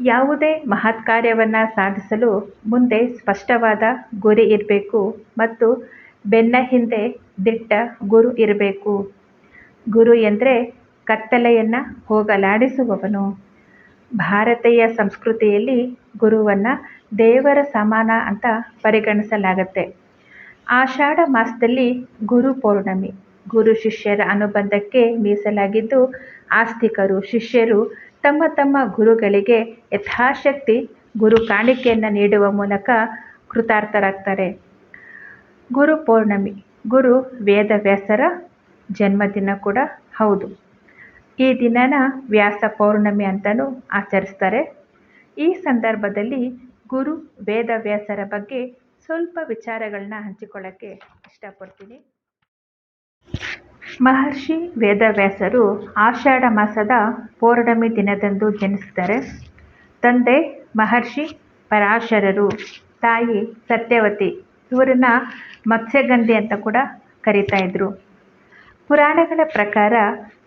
ಯಾವುದೇ ಮಹತ್ ಕಾರ್ಯವನ್ನು ಸಾಧಿಸಲು ಮುಂದೆ ಸ್ಪಷ್ಟವಾದ ಗುರಿ ಇರಬೇಕು ಮತ್ತು ಬೆನ್ನ ಹಿಂದೆ ದಿಟ್ಟ ಗುರು ಇರಬೇಕು. ಗುರು ಎಂದರೆ ಕತ್ತಲೆಯನ್ನು ಹೋಗಲಾಡಿಸುವವನು. ಭಾರತೀಯ ಸಂಸ್ಕೃತಿಯಲ್ಲಿ ಗುರುವನ್ನು ದೇವರ ಸಮಾನ ಅಂತ ಪರಿಗಣಿಸಲಾಗುತ್ತೆ. ಆಷಾಢ ಮಾಸದಲ್ಲಿ ಗುರು ಪೌರ್ಣಮಿ. ಗುರು ಶಿಷ್ಯರ ಅನುಬಂಧಕ್ಕೆ ಮೀಸಲಾಗಿದ್ದು ಆಸ್ತಿಕರು, ಶಿಷ್ಯರು ತಮ್ಮ ತಮ್ಮ ಗುರುಗಳಿಗೆ ಯಥಾಶಕ್ತಿ ಗುರು ಕಾಣಿಕೆಯನ್ನು ನೀಡುವ ಮೂಲಕ ಕೃತಾರ್ಥರಾಗ್ತಾರೆ. ಗುರು ಪೌರ್ಣಮಿ, ಗುರು ವೇದವ್ಯಾಸರ ಜನ್ಮದಿನ ಕೂಡ ಹೌದು. ಈ ದಿನನ ವ್ಯಾಸ ಪೌರ್ಣಮಿ ಅಂತಲೂ ಆಚರಿಸ್ತಾರೆ. ಈ ಸಂದರ್ಭದಲ್ಲಿ ಗುರು ವೇದವ್ಯಾಸರ ಬಗ್ಗೆ ಸ್ವಲ್ಪ ವಿಚಾರಗಳನ್ನ ಹಂಚಿಕೊಳ್ಳೋಕ್ಕೆ ಇಷ್ಟಪಡ್ತೀನಿ. ಮಹರ್ಷಿ ವೇದವ್ಯಾಸರು ಆಷಾಢ ಮಾಸದ ಪೌರ್ಣಮಿ ದಿನದಂದು ಜನಿಸಿದ್ದಾರೆ ತಂದೆ ಮಹರ್ಷಿ ಪರಾಶರರು, ತಾಯಿ ಸತ್ಯವತಿ ಇವರನ್ನ ಮತ್ಸ್ಯಗಂಧಿ ಅಂತ ಕೂಡ ಕರೀತಾ ಇದ್ರು. ಪುರಾಣಗಳ ಪ್ರಕಾರ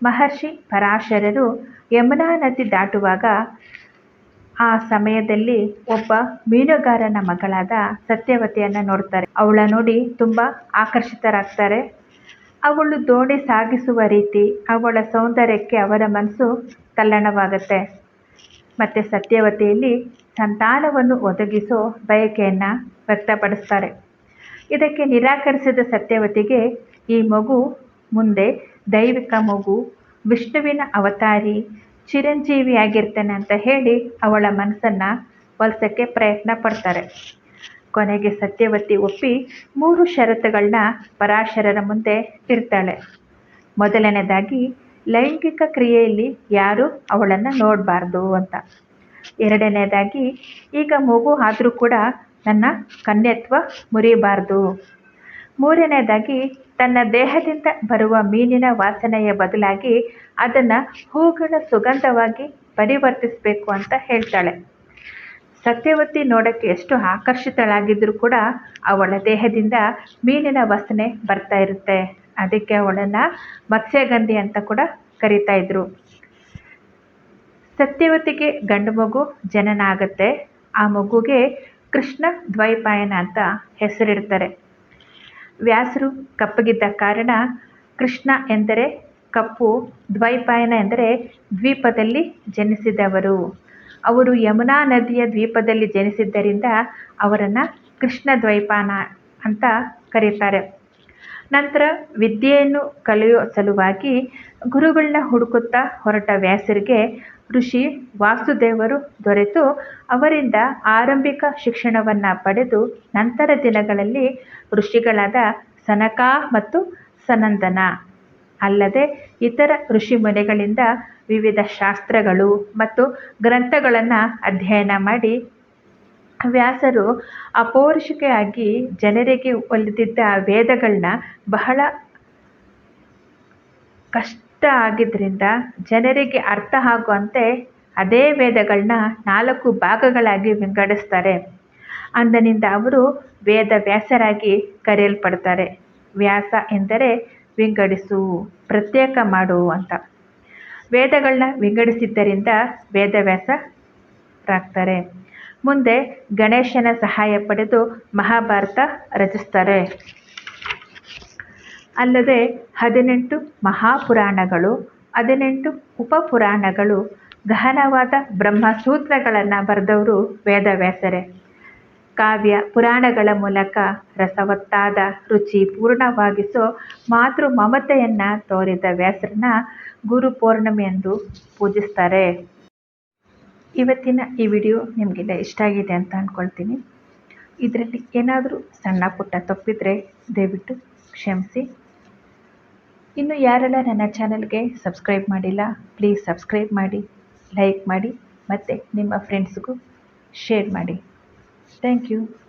ಮಹರ್ಷಿ ಪರಾಶರರು ಯಮುನಾ ನದಿ ದಾಟುವಾಗ ಆ ಸಮಯದಲ್ಲಿ ಒಬ್ಬ ಮೀನುಗಾರನ ಮಗಳಾದ ಸತ್ಯವತಿಯನ್ನು ನೋಡ್ತಾರೆ. ಅವಳ ನೋಡಿ ತುಂಬ ಆಕರ್ಷಿತರಾಗ್ತಾರೆ. ಅವಳು ದೋಣಿ ಸಾಗಿಸುವ ರೀತಿ ಅವಳ ಸೌಂದರ್ಯಕ್ಕೆ ಅವರ ಮನಸ್ಸು ತಲ್ಲಣವಾಗುತ್ತೆ. ಮತ್ತು ಸತ್ಯವತಿಯಲ್ಲಿ ಸಂತಾನವನ್ನು ಒದಗಿಸೋ ಬಯಕೆಯನ್ನು ವ್ಯಕ್ತಪಡಿಸ್ತಾರೆ. ಇದಕ್ಕೆ ನಿರಾಕರಿಸಿದ ಸತ್ಯವತಿಗೆ ಈ ಮಗು ಮುಂದೆ ದೈವಿಕ ಮಗು, ವಿಷ್ಣುವಿನ ಅವತಾರಿ, ಚಿರಂಜೀವಿಯಾಗಿರ್ತಾನೆ ಅಂತ ಹೇಳಿ ಅವಳ ಮನಸ್ಸನ್ನು ಒಲಿಸೋಕ್ಕೆ ಪ್ರಯತ್ನ ಪಡ್ತಾರೆ. ಕೊನೆಗೆ ಸತ್ಯವತಿ ಒಪ್ಪಿ ಮೂರು ಷರತ್ತುಗಳನ್ನ ಪರಾಶರರ ಮುಂದೆ ಇರ್ತಾಳೆ ಮೊದಲನೇದಾಗಿ, ಲೈಂಗಿಕ ಕ್ರಿಯೆಯಲ್ಲಿ ಯಾರು ಅವಳನ್ನು ನೋಡಬಾರ್ದು ಅಂತ. ಎರಡನೇದಾಗಿ, ಈಗ ಮಗು ಆದರೂ ಕೂಡ ನನ್ನ ಕನ್ಯತ್ವ ಮುರಿಬಾರ್ದು. ಮೂರನೇದಾಗಿ, ತನ್ನ ದೇಹದಿಂದ ಬರುವ ಮೀನಿನ ವಾಸನೆಯ ಬದಲಾಗಿ ಅದನ್ನು ಹೂಗಳ ಸುಗಂಧವಾಗಿ ಪರಿವರ್ತಿಸಬೇಕು ಅಂತ ಹೇಳ್ತಾಳೆ. ಸತ್ಯವತಿ ನೋಡೋಕ್ಕೆ ಎಷ್ಟು ಆಕರ್ಷಿತಳಾಗಿದ್ದರೂ ಕೂಡ ಅವಳ ದೇಹದಿಂದ ಮೀನಿನ ವಾಸನೆ ಬರ್ತಾ ಇರುತ್ತೆ. ಅದಕ್ಕೆ ಅವಳನ್ನು ಮತ್ಸ್ಯಗಂಧಿ ಅಂತ ಕೂಡ ಕರೀತಾ ಇದ್ರು. ಸತ್ಯವತಿಗೆ ಗಂಡು ಮಗು ಜನನ ಆಗುತ್ತೆ ಆ ಮಗುಗೆ ಕೃಷ್ಣ ದ್ವೈಪಾಯನ ಅಂತ ಹೆಸರಿಡ್ತಾರೆ. ವ್ಯಾಸರು ಕಪ್ಪಗಿದ್ದ ಕಾರಣ ಕೃಷ್ಣ ಎಂದರೆ ಕಪ್ಪು, ದ್ವೈಪಾಯನ ಎಂದರೆ ದ್ವೀಪದಲ್ಲಿ ಜನಿಸಿದವರು. ಅವರು ಯಮುನಾ ನದಿಯ ದ್ವೀಪದಲ್ಲಿ ಜನಿಸಿದ್ದರಿಂದ ಅವರನ್ನು ಕೃಷ್ಣ ದ್ವೈಪಾನ ಅಂತ ಕರೀತಾರೆ. ನಂತರ ವಿದ್ಯೆಯನ್ನು ಕಲಿಯೋ ಸಲುವಾಗಿ ಗುರುಗಳನ್ನ ಹುಡುಕುತ್ತಾ ಹೊರಟ ವ್ಯಾಸರಿಗೆ ಋಷಿ ವಾಸುದೇವರು ದೊರೆತು ಅವರಿಂದ ಆರಂಭಿಕ ಶಿಕ್ಷಣವನ್ನು ಪಡೆದು ನಂತರ ದಿನಗಳಲ್ಲಿ ಋಷಿಗಳಾದ ಸನಕ ಮತ್ತು ಸನಂದನ. ಅಲ್ಲದೆ ಇತರ ಋಷಿ ಮುನಿಗಳಿಂದ ವಿವಿಧ ಶಾಸ್ತ್ರಗಳು ಮತ್ತು ಗ್ರಂಥಗಳನ್ನು ಅಧ್ಯಯನ ಮಾಡಿ ವ್ಯಾಸರು ಅಪೌರುಷಿಕೆಯಾಗಿ ಜನರಿಗೆ ಒಲಿದಿದ್ದ ವೇದಗಳನ್ನ ಬಹಳ ಕಷ್ಟ ಆಗಿದ್ದರಿಂದ ಜನರಿಗೆ ಅರ್ಥ ಆಗುವಂತೆ ಅದೇ ವೇದಗಳನ್ನ ನಾಲ್ಕು ಭಾಗಗಳಾಗಿ ವಿಂಗಡಿಸ್ತಾರೆ. ಅಂದನಿಂದ ಅವರು ವೇದ ವ್ಯಾಸರಾಗಿ ಕರೆಯಲ್ಪಡ್ತಾರೆ. ವ್ಯಾಸ ಎಂದರೆ ವಿಂಗಡಿಸು, ಪ್ರತ್ಯೇಕ ಮಾಡು ಅಂತ. ವೇದಗಳನ್ನ ವಿಂಗಡಿಸಿದ್ದರಿಂದ ವೇದವ್ಯಾಸರಾಗ್ತಾರೆ ಮುಂದೆ ಗಣೇಶನ ಸಹಾಯ ಪಡೆದು ಮಹಾಭಾರತ ರಚಿಸ್ತಾರೆ. ಅಲ್ಲದೆ ಹದಿನೆಂಟು ಮಹಾಪುರಾಣಗಳು, ಹದಿನೆಂಟು ಉಪಪುರಾಣಗಳು, ಗಹನವಾದ ಬ್ರಹ್ಮಸೂತ್ರಗಳನ್ನು ಬರೆದವರು ವೇದವ್ಯಾಸರೇ. ಕಾವ್ಯ ಪುರಾಣಗಳ ಮೂಲಕ ರಸವತ್ತಾದ ರುಚಿ ಪೂರ್ಣವಾಗಿಸೋ ಮಾತೃ ಮಮತೆಯನ್ನು ತೋರಿದ ವ್ಯಾಸರನ್ನ ಗುರು ಪೌರ್ಣಮಿ ಎಂದು ಪೂಜಿಸ್ತಾರೆ. ಇವತ್ತಿನ ಈ ವಿಡಿಯೋ ನಿಮಗೆಲ್ಲ ಇಷ್ಟ ಆಗಿದೆ ಅಂತ ಅಂದ್ಕೊಳ್ತೀನಿ ಇದರಲ್ಲಿ ಏನಾದರೂ ಸಣ್ಣ ಪುಟ್ಟ ತಪ್ಪಿದರೆ ದಯವಿಟ್ಟು ಕ್ಷಮಿಸಿ. ಇನ್ನು ಯಾರೆಲ್ಲ ನನ್ನ ಚಾನಲ್ಗೆ ಸಬ್ಸ್ಕ್ರೈಬ್ ಮಾಡಿಲ್ಲ, ಪ್ಲೀಸ್ ಸಬ್ಸ್ಕ್ರೈಬ್ ಮಾಡಿ, ಲೈಕ್ ಮಾಡಿ ಮತ್ತು ನಿಮ್ಮ ಫ್ರೆಂಡ್ಸ್ಗೂ ಶೇರ್ ಮಾಡಿ. Thank you.